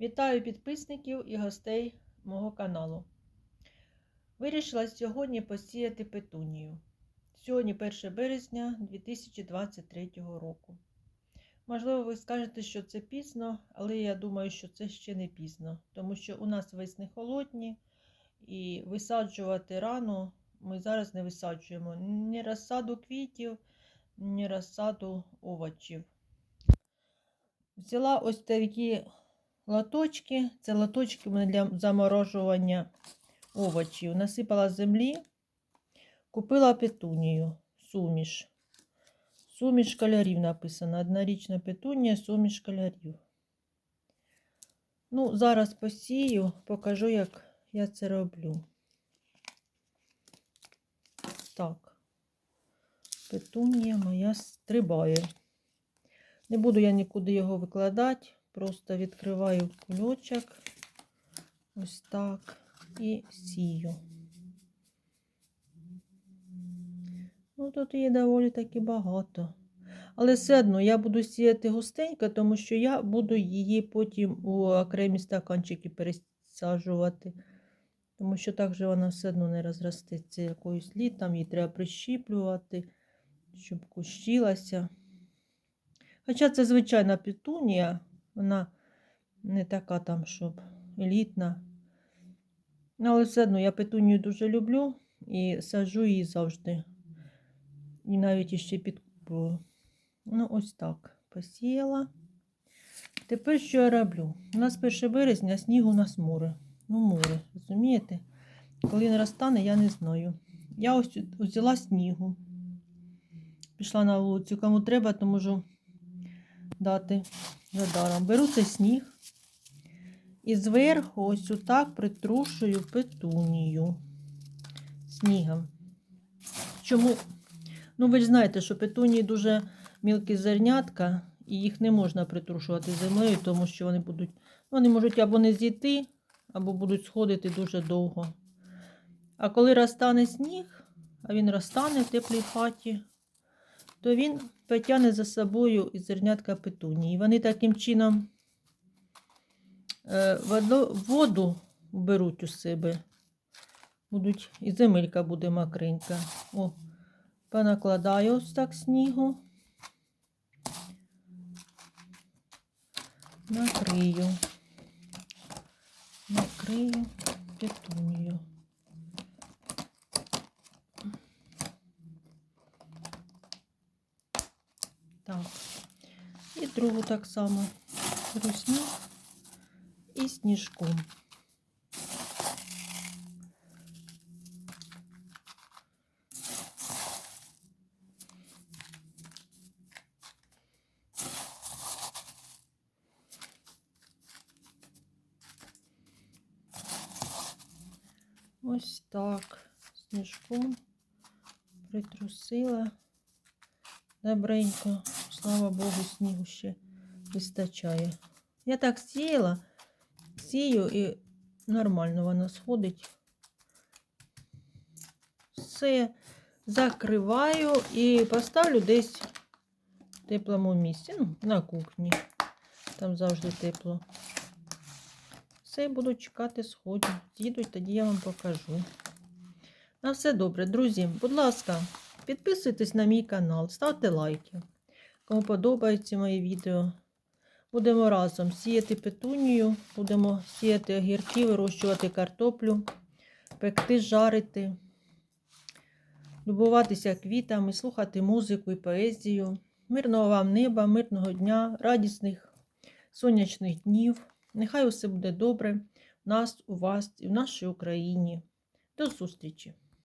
Вітаю підписників і гостей мого каналу. Вирішила сьогодні посіяти петунію. Сьогодні 1 березня 2023 року. Можливо, ви скажете, що це пізно, але я думаю, що це ще не пізно, тому що у нас весни холодні і висаджувати рано ми зараз не висаджуємо ні розсаду квітів, ні розсаду овочів. Взяла ось такі лоточки. Це мене для заморожування овочів. Насипала землі, купила петунію, суміш. Суміш кольорів написано. Однорічна петунія, суміш кольорів. Ну, зараз посію, покажу, як я це роблю. Так, петунія моя стрибає. Не буду я нікуди його викладати, просто відкриваю кульочок, ось так, і сію. Ну, тут її доволі таки багато. Але все одно я буду сіяти густенько, тому що я буду її потім у окремі стаканчики пересаджувати. Тому що так же вона все одно не розростеться якоюсь літом, її треба прищіплювати, щоб кущилася. Хоча це звичайна петунія, вона не така там, щоб елітна. Ну, але все одно я петунію дуже люблю і саджу її завжди. І навіть іще підкуплю. Ну, ось так. Посіяла. Тепер що я роблю? У нас 1 березня, снігу у нас море. Ну, море, розумієте? Коли він розтане, я не знаю. Я ось взяла снігу. Пішла на вулицю. Кому треба, то можу дати за даром. Беру цей сніг і зверху ось отак притрушую петунію снігом. Чому? Ну, ви ж знаєте, що петунії дуже мілкі зернятка, і їх не можна притрушувати землею, тому що вони будуть, вони можуть або не зійти, або будуть сходити дуже довго. А коли розтане сніг, а він розтане в теплій хаті, то він потягне за собою і зернятка петунії. Вони таким чином е, воду беруть у себе. Будуть, і земелька буде макренька. О, понакладаю ось так снігу. Накрию. Накрию петунію. Так. І другу так само беру сніг і сніжком. Ось так сніжком притрусила добренько. Слава Богу, снігу ще вистачає. Я так сіяла, сію і нормально вона сходить. Все закриваю і поставлю десь в теплому місці. Ну, на кухні. Там завжди тепло. Все, буду чекати сходів. З'їдуть, тоді я вам покажу. На все добре, друзі. Будь ласка, підписуйтесь на мій канал, ставте лайки. Кому подобаються мої відео. Будемо разом сіяти петунію, будемо сіяти огірки, вирощувати картоплю, пекти, жарити, любуватися квітами, слухати музику і поезію. Мирного вам неба, мирного дня, радісних сонячних днів. Нехай усе буде добре в нас, у вас і в нашій Україні. До зустрічі!